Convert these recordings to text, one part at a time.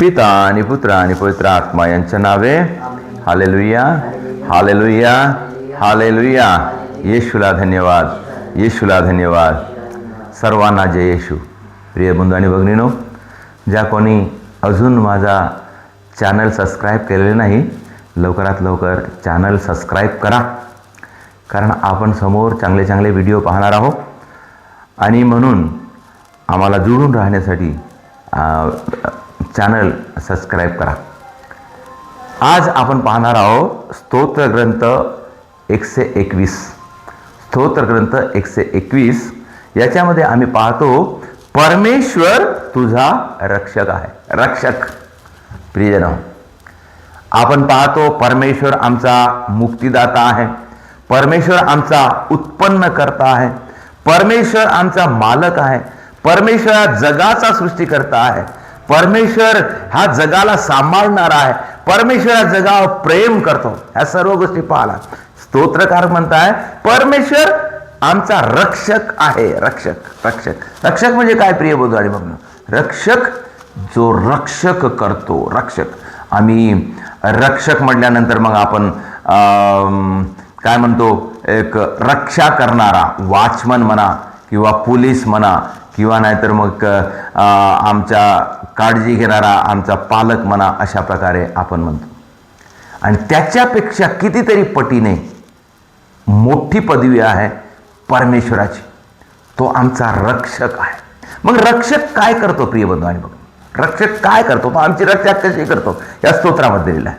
पिता आणि पुत्र आणि पवित्र आत्मा यांच्या नावे. हालेलुया. हालेलुया. हालेलुया. येशूला धन्यवाद. येशूला धन्यवाद. सर्वांना जय येशू. प्रिय बंधू आणि भगिनीनो ज्या कोणी अजून माझा चॅनल सबस्क्राईब केलेले नाही लवकरात लवकर चॅनल सबस्क्राईब करा. कारण आपण समोर चांगले चांगले व्हिडिओ पाहणार आहोत. आणि म्हणून आम्हाला जुळून राहण्यासाठी चॅनल सबस्क्राईब करा. आज आपण पाहणार आहोत स्तोत्रग्रंथ एकशे एकवीस. स्तोत्र ग्रंथ एकशे एकवीस. याच्यामध्ये आम्ही पाहतो परमेश्वर तुझा रक्षक आहे. रक्षक. प्रियजन आपण पाहतो परमेश्वर आमचा मुक्तिदाता आहे. परमेश्वर आमचा उत्पन्न करता आहे. परमेश्वर आमचा मालक आहे. परमेश्वर जगाचा सृष्टीकर्ता आहे. परमेश्वर हा जगाला सांभाळणारा आहे. परमेश्वर हा जगावर प्रेम करतो. ह्या सर्व गोष्टी पाहला स्तोत्रकार म्हणताय परमेश्वर आमचा रक्षक आहे. रक्षक रक्षक. रक्षक म्हणजे काय प्रिय बोधू? आणि मग रक्षक जो रक्षक करतो. रक्षक. आम्ही रक्षक म्हटल्यानंतर मग आपण काय म्हणतो? एक रक्षा करणारा वॉचमन म्हणा किंवा पोलीस म्हणा किंवा नाहीतर मग आमच्या काळजी घेणारा आमचा पालक म्हणा अशा प्रकारे आपण म्हणतो. आणि त्याच्यापेक्षा कितीतरी पटीने मोठी पदवी आहे परमेश्वराची. तो आमचा रक्षक आहे. मग रक्षक काय करतो प्रिय बंधू? आणि बघ रक्षक काय करतो? तो आमची रक्षा कशी करतो? या स्तोत्रामध्ये दिलेलं आहे.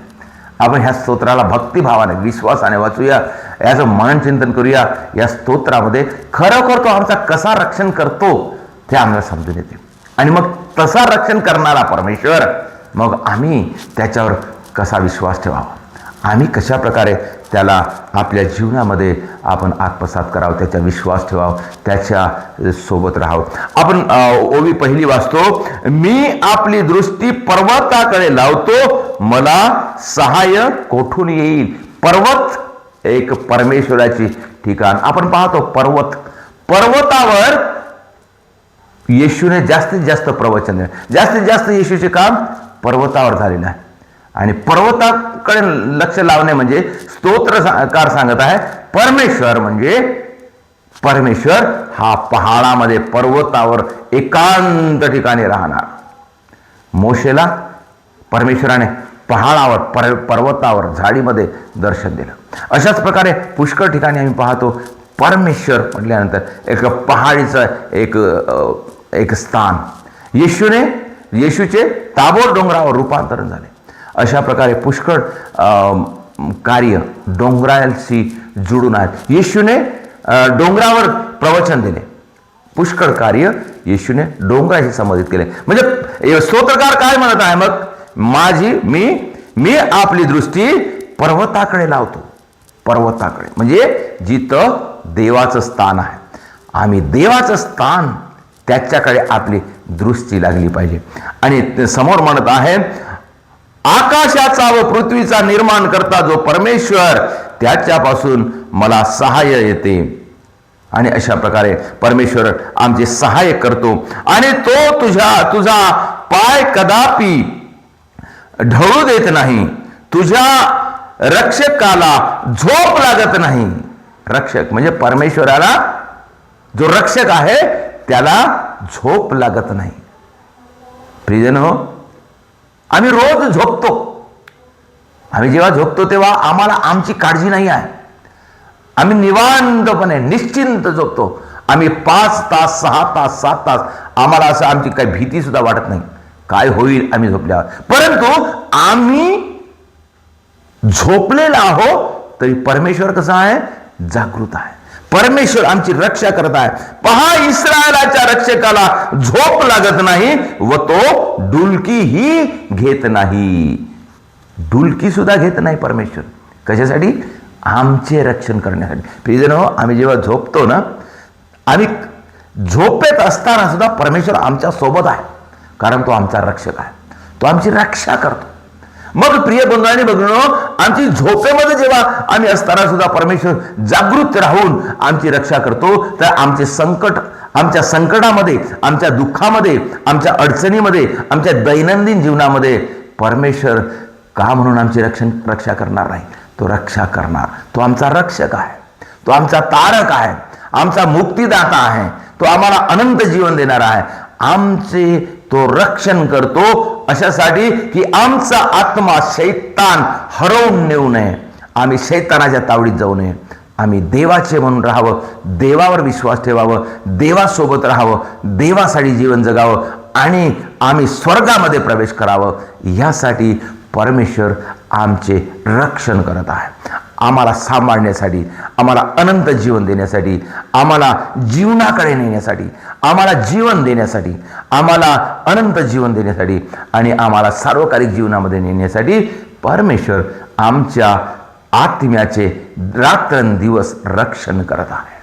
आपण ह्या स्तोत्राला भक्तिभावाने विश्वासाने वाचूया. याचं मनन चिंतन करूया. या स्तोत्रामध्ये खरोखर तो आमचा कसा रक्षण करतो? ते आम्हाला समजून येते. आणि मग तसा रक्षण करणारा परमेश्वर मग आम्ही त्याच्यावर कसा विश्वास ठेवावा? आम्ही कशा प्रकारे त्याला आपल्या जीवनामध्ये आपण आत्मसात करावं त्याचा विश्वास ठेवावं त्याच्या सोबत राहावं? आपण ओवी पहिली वाचतो मी आपली दृष्टी पर्वताकडे लावतो मला सहाय्य कोठून येईल? पर्वत एक परमेश्वराची ठिकाण. आपण पाहतो पर्वत. पर्वतावर येशूने जास्तीत जास्त प्रवचन दिलं. जास्तीत जास्त येशूचे काम पर्वतावर झालेलं आहे आणि पर्वताकडे लक्ष लावणे म्हणजे स्तोत्रकार सांगत आहे परमेश्वर म्हणजे परमेश्वर हा पहाडामध्ये पर्वतावर एकांत ठिकाणी राहणार. मोशेला परमेश्वराने पहाडावर पर पर्वतावर झाडीमध्ये दर्शन दिलं. अशाच प्रकारे पुष्कळ ठिकाणी आम्ही पाहतो परमेश्वर म्हटल्यानंतर एक पहाडीचं एक एक स्थान. येशूने येशूचे ताबोर डोंगरावर रूपांतरण झाले. अशा प्रकारे पुष्कळ कार्य डोंगराशी जुडून आहेत. येशूने डोंगरावर प्रवचन दिले. पुष्कळ कार्य येशूने डोंगराशी संबंधित केले. म्हणजे स्तोत्रकार काय म्हणत आहे? मग माझी मी मी आपली दृष्टी पर्वताकडे लावतो. पर्वताकडे. म्हणजे जिथं देवाचं स्थान आहे. आम्ही देवाचं स्थान त्याच्याकडे आपली दृष्टी लागली पाहिजे. आणि ते समोर म्हणत आहे आकाशाचा व पृथ्वीचा निर्माण करता जो परमेश्वर त्याच्यापासून मला सहाय्य येते. आणि अशा प्रकारे परमेश्वर आमचे सहाय्य करतो. आणि तो तुझ्या तुझा पाय कदापि ढळू देत नाही. तुझ्या रक्षकाला झोप लागत नाही. रक्षक म्हणजे परमेश्वराला जो रक्षक आहे त्याला झोप लागत नाही. प्रियजन हो आम्ही रोज झोपतो. आम्ही जेव्हा झोपतो तेव्हा आम्हाला आमची काळजी नाही आहे. आम्ही निवांतपणे निश्चिंत झोपतो. आम्ही पाच तास सहा तास सात तास आम्हाला असं आमची काही भीती सुद्धा वाटत नाही. काय होईल आम्ही झोपल्यावर. परंतु आम्ही झोपलेला आहो तरी परमेश्वर कसा आहे? जागृत आहे. परमेश्वर आमची रक्षा करत आहे. पहा इस्रायलाच्या रक्षकाला झोप लागत नाही व तो डुलकीही घेत नाही. डुलकी सुद्धा घेत नाही परमेश्वर. कशासाठी? आमचे रक्षण करण्यासाठी. प्रिजन हो आम्ही जेव्हा झोपतो ना आम्ही झोपेत असताना सुद्धा परमेश्वर आमच्यासोबत आहे. कारण तो आमचा रक्षक आहे. तो आमची रक्षा करतो. मग प्रिय बंधूंनी बघणं आमची झोपेमध्ये जेव्हा आम्ही असताना सुद्धा परमेश्वर जागृत राहून आमची रक्षा करतो तर आमचे संकट आमच्या संकटामध्ये आमच्या दुःखामध्ये आमच्या अडचणीमध्ये आमच्या दैनंदिन जीवनामध्ये परमेश्वर का म्हणून आमची रक्षण रक्षा करणार नाही? तो रक्षा करणार. तो आमचा रक्षक आहे. तो आमचा तारक आहे. आमचा मुक्तिदाता आहे. तो आम्हाला अनंत जीवन देणार आहे. आमचे तो रक्षण करतो अशासाठी की आमचा आत्मा शैतान हरवून नेऊ नये. आम्ही शैतानाच्या तावडीत जाऊ नये. आम्ही देवाचे म्हणून राहावं देवावर विश्वास ठेवावं देवासोबत राहावं देवासाठी जीवन जगावं आणि आम्ही स्वर्गामध्ये प्रवेश करावं. यासाठी परमेश्वर आमचे रक्षण करत आहे. आम्हाला सांभाळण्यासाठी आम्हाला अनंत जीवन देण्यासाठी आम्हाला जीवनाकडे नेण्यासाठी आम्हाला जीवन देण्यासाठी आम्हाला अनंत जीवन देण्यासाठी आणि आम्हाला सार्वकालिक जीवनामध्ये नेण्यासाठी परमेश्वर आमच्या आत्म्याचे रात्रंदिवस रक्षण करत आहे.